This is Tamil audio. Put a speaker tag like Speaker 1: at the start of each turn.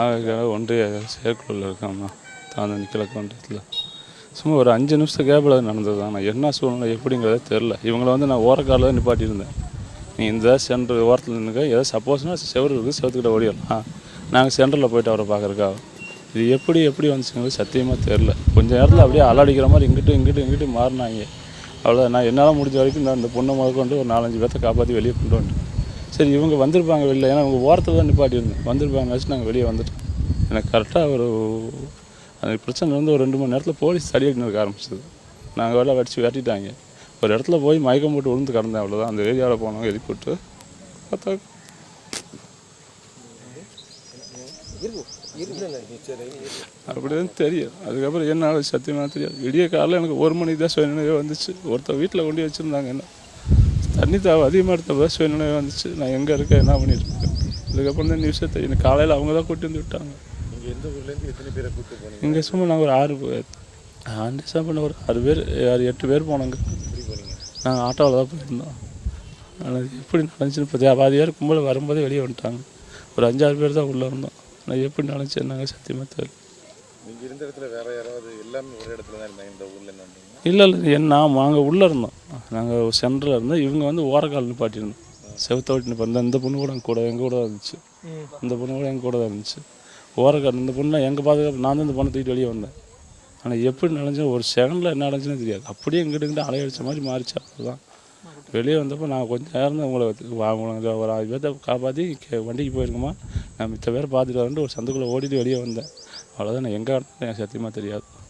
Speaker 1: ஆக ஒன்றிய செயற்குழுவில் இருக்காம்மா. தாந்தனி கிழக்கு ஒன்றியத்தில் சும்மா ஒரு அஞ்சு நிமிஷம் கேபில் நடந்தது தான் நான் என்ன சூழ்நிலை எப்படிங்கிறதே தெரில. இவங்கள வந்து நான் ஓரக்காலில் தான் நிப்பாட்டியிருந்தேன். நீ இந்த சென்டர் ஓரத்தில் நின்றுக்க ஏதோ சப்போஸ்னா செவரு இருக்குது செவத்துக்கிட்ட ஓடிடலாம். நாங்கள் சென்டரில் போயிட்டு அவரை பார்க்குறக்கா இது எப்படி எப்படி வந்துச்சுங்கிறது சத்தியமாக தெரில. கொஞ்சம் நேரத்தில் அப்படியே அலாடிக்கிற மாதிரி இங்கிட்டு இங்கிட்டு இங்கிட்டு மாறினாங்க. அவ்வளோ நான் என்னால் முடிஞ்ச வரைக்கும் நான் இந்த பொண்ணை முதல் கொண்டு ஒரு நாலஞ்சு பேர்த்த காப்பாற்றி வெளியே கொண்டு வந்துட்டேன். சரி இவங்க வந்திருப்பாங்க வெளில. ஏன்னா இவங்க ஓரத்தில் தான் நிப்பாட்டியிருந்தேன் வந்திருப்பாங்க வச்சு நாங்கள் வெளியே வந்துட்டோம். எனக்கு கரெக்டாக ஒரு அந்த பிரச்சனை வந்து ஒரு ரெண்டு மணி நேரத்தில் போலீஸ் தடி வைக்க ஆரம்பிச்சது. நாங்கள் வேலை வடித்து வெட்டிட்டாங்க ஒரு இடத்துல போய் மயக்கம் போட்டு விழுந்து கிடந்தேன் அவ்வளோதான் அந்த ஏரியாவில் போனவங்க எழுதி போட்டு பார்த்தா அப்படிதான் தெரியும். அதுக்கப்புறம் என்ன சத்தியமாக தெரியாது. விடிய காலையில் எனக்கு ஒரு மணிக்கு தான் நினைவே வந்துச்சு. ஒருத்தர் வீட்டில் கொண்டு வச்சுருந்தாங்க என்ன. தண்ணி தேவை அதிகமாக எடுத்த தான் சுயநினைவே வந்துச்சு. நான் எங்கே இருக்கேன்? என்ன பண்ணிட்டு இருக்கேன் அதுக்கப்புறம் தான் நியூஸே தெரியும் காலையில் அவங்க தான் கூட்டி வந்து விட்டாங்க
Speaker 2: எந்த ஊர்லேருந்து எத்தனை பேரை கூட்டு போனீங்க?
Speaker 1: இங்கே சும்மா நாங்கள் ஒரு ஆறு பேர் ஆண்டு பண்ண ஒரு ஆறு பேர் ஆறு எட்டு பேர் போனோங்க. நாங்கள் ஆட்டோவில் தான் போயிருந்தோம். ஆனால் எப்படி நடந்துச்சுன்னு பார்த்தியா பாதி பேர் கும்பல் வரும்போதே வெளியே வந்துட்டாங்க. ஒரு அஞ்சாறு பேர் தான் உள்ளே இருந்தோம் ஆனால் எப்படி நடந்துச்சு என்னங்க சத்தியமாக தெரியல.
Speaker 2: நீங்க இருந்த இடத்துல வேற யாராவது எல்லாமே ஒரு இடத்துல தான் இருந்தாங்க இந்த ஊர்ல
Speaker 1: இல்லை இல்லை. என்ன நாங்கள் உள்ளே இருந்தோம். நாங்கள் சென்டரில் இருந்தோம் இவங்க வந்து ஓரக்கால் நிப்பாட்டியிருந்தோம் செவத்தோட்டி நிப்பாட்டி இந்த பொண்ணு கூட எங்கள் கூட எங்கள் கூட தான் இருந்துச்சு. இந்த பொண்ணு கூட எங்கள் கூட தான் இருந்துச்சு. ஓரக்கால் இந்த பொண்ணுலாம் எங்கள் பாதுகாப்பு நான் தான் இந்த பொண்ணை தூக்கிட்டு வெளியே வந்தேன். ஆனால் எப்படி நடந்துச்சு ஒரு செகண்டில் என்ன நடந்துச்சுன்னு தெரியாது. அப்படியே எங்கிட்ட இங்கிட்டு அலையடிச்ச மாதிரி மாறிச்சு அதுதான் வெளியே வந்தப்போ நான் கொஞ்சம் நேரம் தான் உங்களை வாங்க ஒரு ஆறு பேர்த்த காப்பாற்றி வண்டிக்கு போயிருக்கோமா? நான் மித்த பேரை பார்த்துட்டு வரேன்ட்டு ஒரு சந்துக்குள்ளே ஓடிட்டு வெளியே வந்தேன். அவ்வளோதான் நான் எங்கே சத்தியமாக தெரியாது.